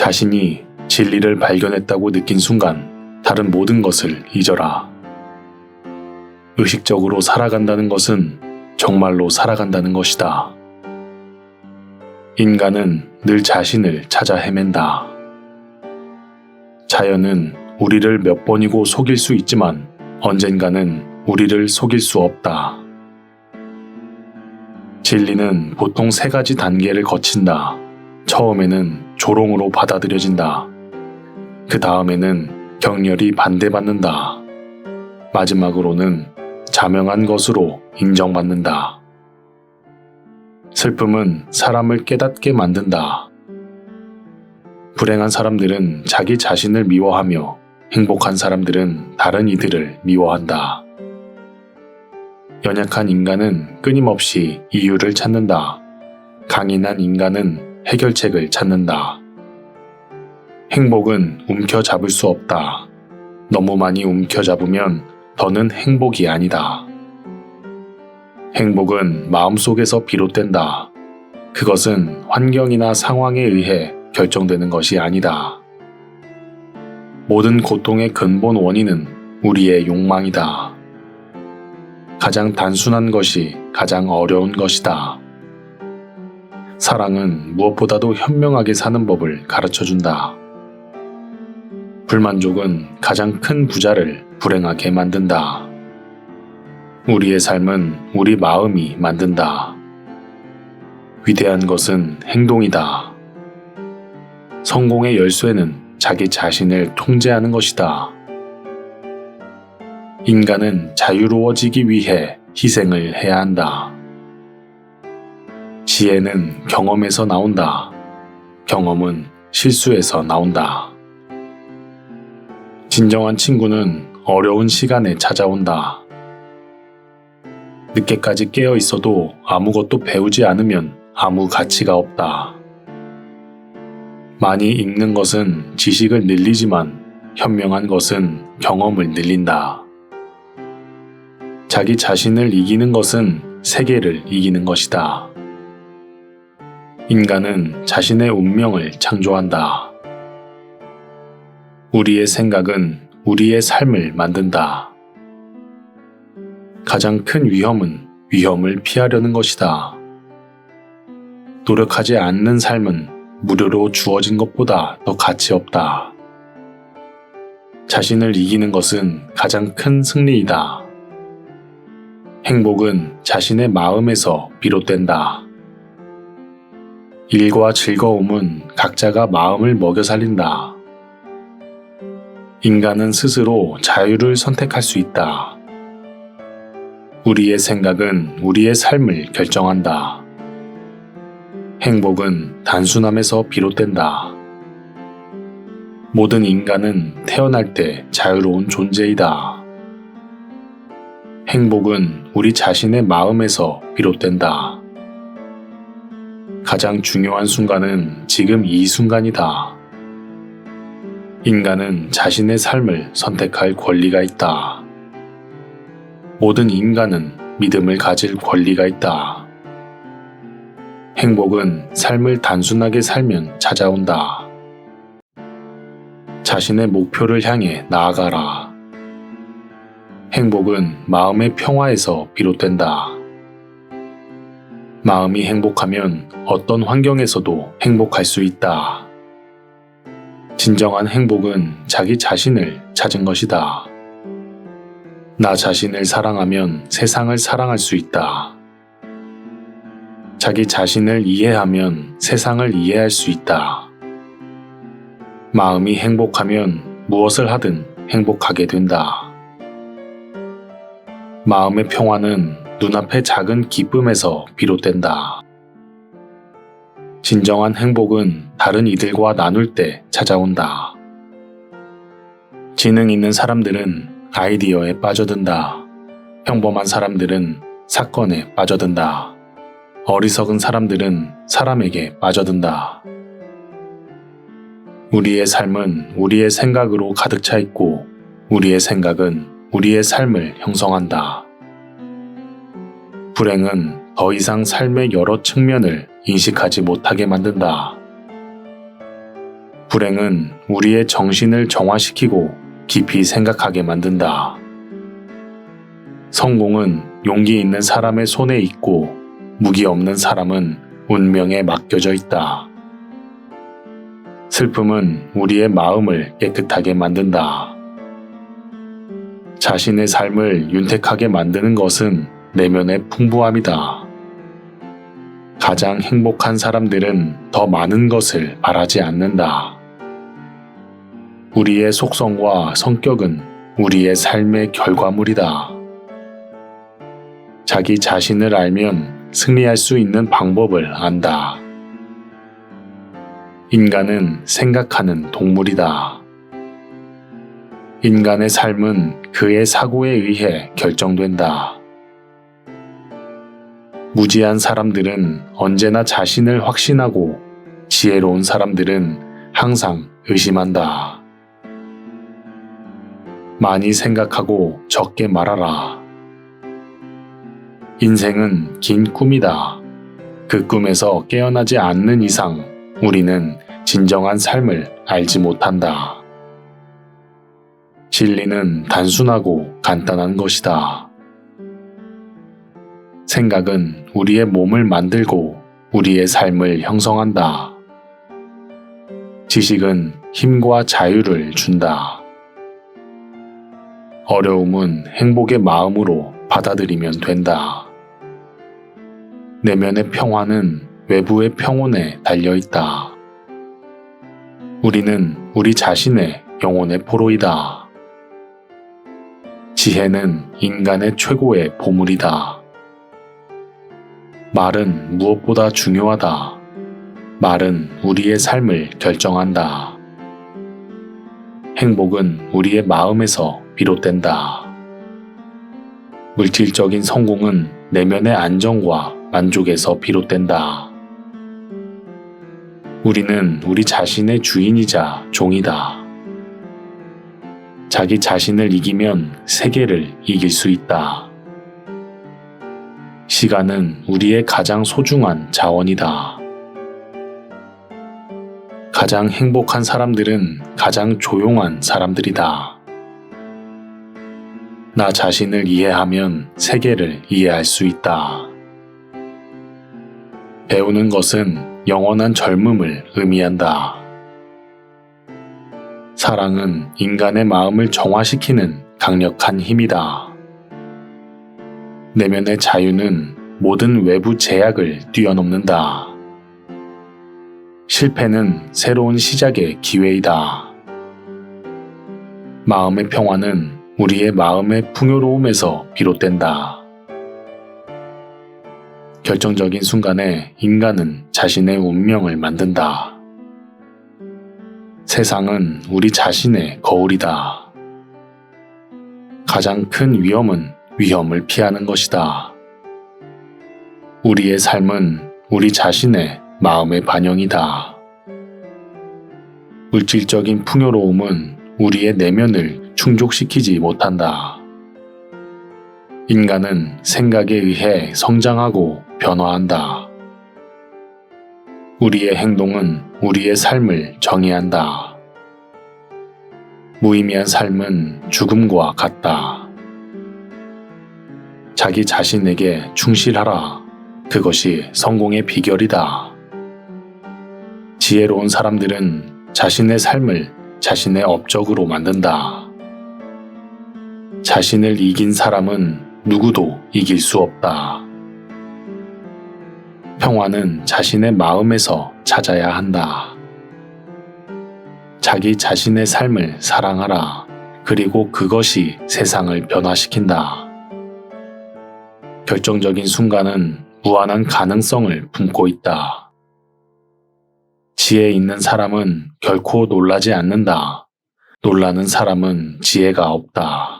자신이 진리를 발견했다고 느낀 순간 다른 모든 것을 잊어라. 의식적으로 살아간다는 것은 정말로 살아간다는 것이다. 인간은 늘 자신을 찾아 헤맨다. 자연은 우리를 몇 번이고 속일 수 있지만 언젠가는 우리를 속일 수 없다. 진리는 보통 세 가지 단계를 거친다. 처음에는 조롱으로 받아들여진다. 그 다음에는 격렬히 반대받는다. 마지막으로는 자명한 것으로 인정받는다. 슬픔은 사람을 깨닫게 만든다. 불행한 사람들은 자기 자신을 미워하며 행복한 사람들은 다른 이들을 미워한다. 연약한 인간은 끊임없이 이유를 찾는다. 강인한 인간은 해결책을 찾는다. 행복은 움켜잡을 수 없다. 너무 많이 움켜잡으면 더는 행복이 아니다. 행복은 마음속에서 비롯된다. 그것은 환경이나 상황에 의해 결정되는 것이 아니다. 모든 고통의 근본 원인은 우리의 욕망이다. 가장 단순한 것이 가장 어려운 것이다. 사랑은 무엇보다도 현명하게 사는 법을 가르쳐 준다. 불만족은 가장 큰 부자를 불행하게 만든다. 우리의 삶은 우리 마음이 만든다. 위대한 것은 행동이다. 성공의 열쇠는 자기 자신을 통제하는 것이다. 인간은 자유로워지기 위해 희생을 해야 한다. 지혜는 경험에서 나온다. 경험은 실수에서 나온다. 진정한 친구는 어려운 시간에 찾아온다. 늦게까지 깨어 있어도 아무것도 배우지 않으면 아무 가치가 없다. 많이 읽는 것은 지식을 늘리지만 현명한 것은 경험을 늘린다. 자기 자신을 이기는 것은 세계를 이기는 것이다. 인간은 자신의 운명을 창조한다. 우리의 생각은 우리의 삶을 만든다. 가장 큰 위험은 위험을 피하려는 것이다. 노력하지 않는 삶은 무료로 주어진 것보다 더 가치 없다. 자신을 이기는 것은 가장 큰 승리이다. 행복은 자신의 마음에서 비롯된다. 일과 즐거움은 각자가 마음을 먹여 살린다. 인간은 스스로 자유를 선택할 수 있다. 우리의 생각은 우리의 삶을 결정한다. 행복은 단순함에서 비롯된다. 모든 인간은 태어날 때 자유로운 존재이다. 행복은 우리 자신의 마음에서 비롯된다. 가장 중요한 순간은 지금 이 순간이다. 인간은 자신의 삶을 선택할 권리가 있다. 모든 인간은 믿음을 가질 권리가 있다. 행복은 삶을 단순하게 살면 찾아온다. 자신의 목표를 향해 나아가라. 행복은 마음의 평화에서 비롯된다. 마음이 행복하면 어떤 환경에서도 행복할 수 있다. 진정한 행복은 자기 자신을 찾은 것이다. 나 자신을 사랑하면 세상을 사랑할 수 있다. 자기 자신을 이해하면 세상을 이해할 수 있다. 마음이 행복하면 무엇을 하든 행복하게 된다. 마음의 평화는 눈앞의 작은 기쁨에서 비롯된다. 진정한 행복은 다른 이들과 나눌 때 찾아온다. 지능 있는 사람들은 아이디어에 빠져든다. 평범한 사람들은 사건에 빠져든다. 어리석은 사람들은 사람에게 빠져든다. 우리의 삶은 우리의 생각으로 가득 차 있고 우리의 생각은 우리의 삶을 형성한다. 불행은 더 이상 삶의 여러 측면을 인식하지 못하게 만든다. 불행은 우리의 정신을 정화시키고 깊이 생각하게 만든다. 성공은 용기 있는 사람의 손에 있고 무기 없는 사람은 운명에 맡겨져 있다. 슬픔은 우리의 마음을 깨끗하게 만든다. 자신의 삶을 윤택하게 만드는 것은 내면의 풍부함이다. 가장 행복한 사람들은 더 많은 것을 바라지 않는다. 우리의 속성과 성격은 우리의 삶의 결과물이다. 자기 자신을 알면 승리할 수 있는 방법을 안다. 인간은 생각하는 동물이다. 인간의 삶은 그의 사고에 의해 결정된다. 무지한 사람들은 언제나 자신을 확신하고 지혜로운 사람들은 항상 의심한다. 많이 생각하고 적게 말하라. 인생은 긴 꿈이다. 그 꿈에서 깨어나지 않는 이상 우리는 진정한 삶을 알지 못한다. 진리는 단순하고 간단한 것이다. 생각은 우리의 몸을 만들고 우리의 삶을 형성한다. 지식은 힘과 자유를 준다. 어려움은 행복의 마음으로 받아들이면 된다. 내면의 평화는 외부의 평온에 달려 있다. 우리는 우리 자신의 영혼의 포로이다. 지혜는 인간의 최고의 보물이다. 말은 무엇보다 중요하다. 말은 우리의 삶을 결정한다. 행복은 우리의 마음에서 비롯된다. 물질적인 성공은 내면의 안정과 만족에서 비롯된다. 우리는 우리 자신의 주인이자 종이다. 자기 자신을 이기면 세계를 이길 수 있다. 시간은 우리의 가장 소중한 자원이다. 가장 행복한 사람들은 가장 조용한 사람들이다. 나 자신을 이해하면 세계를 이해할 수 있다. 배우는 것은 영원한 젊음을 의미한다. 사랑은 인간의 마음을 정화시키는 강력한 힘이다. 내면의 자유는 모든 외부 제약을 뛰어넘는다. 실패는 새로운 시작의 기회이다. 마음의 평화는 우리의 마음의 풍요로움에서 비롯된다. 결정적인 순간에 인간은 자신의 운명을 만든다. 세상은 우리 자신의 거울이다. 가장 큰 위험은 위험을 피하는 것이다. 우리의 삶은 우리 자신의 마음의 반영이다. 물질적인 풍요로움은 우리의 내면을 충족시키지 못한다. 인간은 생각에 의해 성장하고 변화한다. 우리의 행동은 우리의 삶을 정의한다. 무의미한 삶은 죽음과 같다. 자기 자신에게 충실하라. 그것이 성공의 비결이다. 지혜로운 사람들은 자신의 삶을 자신의 업적으로 만든다. 자신을 이긴 사람은 누구도 이길 수 없다. 평화는 자신의 마음에서 찾아야 한다. 자기 자신의 삶을 사랑하라. 그리고 그것이 세상을 변화시킨다. 결정적인 순간은 무한한 가능성을 품고 있다. 지혜 있는 사람은 결코 놀라지 않는다. 놀라는 사람은 지혜가 없다.